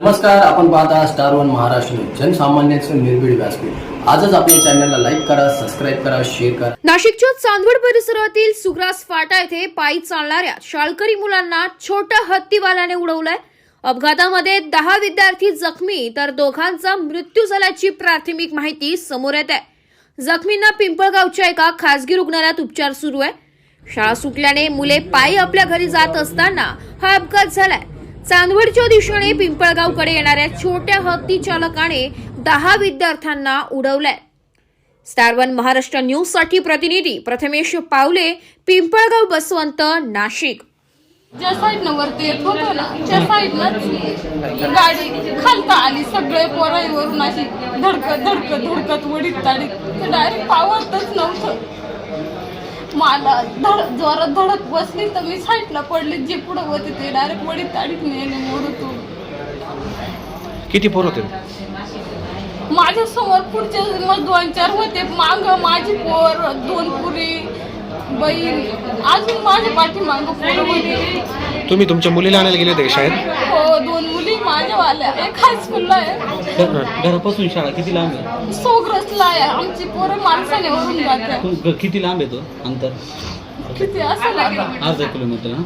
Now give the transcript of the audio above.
नमस्कार आपण पाहता स्टार वन महाराष्ट्र जनसामान्यांचं निर्भीड व्यासपीठ. आजच आपल्या चॅनलला लाईक करा सबस्क्राईब करा शेअर करा. नाशिकच्या चांदवड परिसरातील सुग्रास फाटा येथे पायी चालणाऱ्या शाळकरी मुलांना छोट्या हत्तीवाल्याने उडवलंय. अपघातामध्ये दहा विद्यार्थी जखमी तर दोघांचा मृत्यू झाल्याची प्राथमिक माहिती समोर येत आहे. जखमींना पिंपळगावच्या एका खासगी रुग्णालयात उपचार सुरू आहे. शाळा सुटल्याने मुले पायी आपल्या घरी जात असताना हा अपघात झालाय. चांदवडच्या दिशेने पिंपळगावकडे येणाऱ्या छोट्या हत्ती चालकाने दहा विद्यार्थ्यांना उडवलंय. स्टार वन महाराष्ट्र न्यूजसाठी प्रतिनिधी प्रथमेश पावले पिंपळगाव बसवंत नाशिक. ज्या साईडनं वरती येत होतो ना त्या साईडनं गाडी खालता आली. सगळे पोराईवरून अशी धडकत धडकत धडकत वडीत ताडीत डायरेक्ट पावतच नव्हतं. मला धड जोरात धडक बसली तर मी साईडला पडले. जे पुढं होते ते डायरेक्ट वडीत ताडीत नेले मोडतो किती पोर होते? माझ्यासमोर पुढचे मग दोन चार होते. मांग माझी पोर दोन पुरी बहीण. अजून माझ्या पाठीमागं पोरं होते. तुम्ही तुमच्या मुलीला आणायला गेले होते का शाळेत? हो दोन माझ्यावाल्या एक हायस्कूलला आहे. घर- घरापासून शाळा किती लांब आहे? सोग्रसला आहे. आमची पोरं माणसाने वरून जाते. तू घ- किती लांब आहे तो अंतर? किती? असं लागेल अर्धा किलोमीटर हा?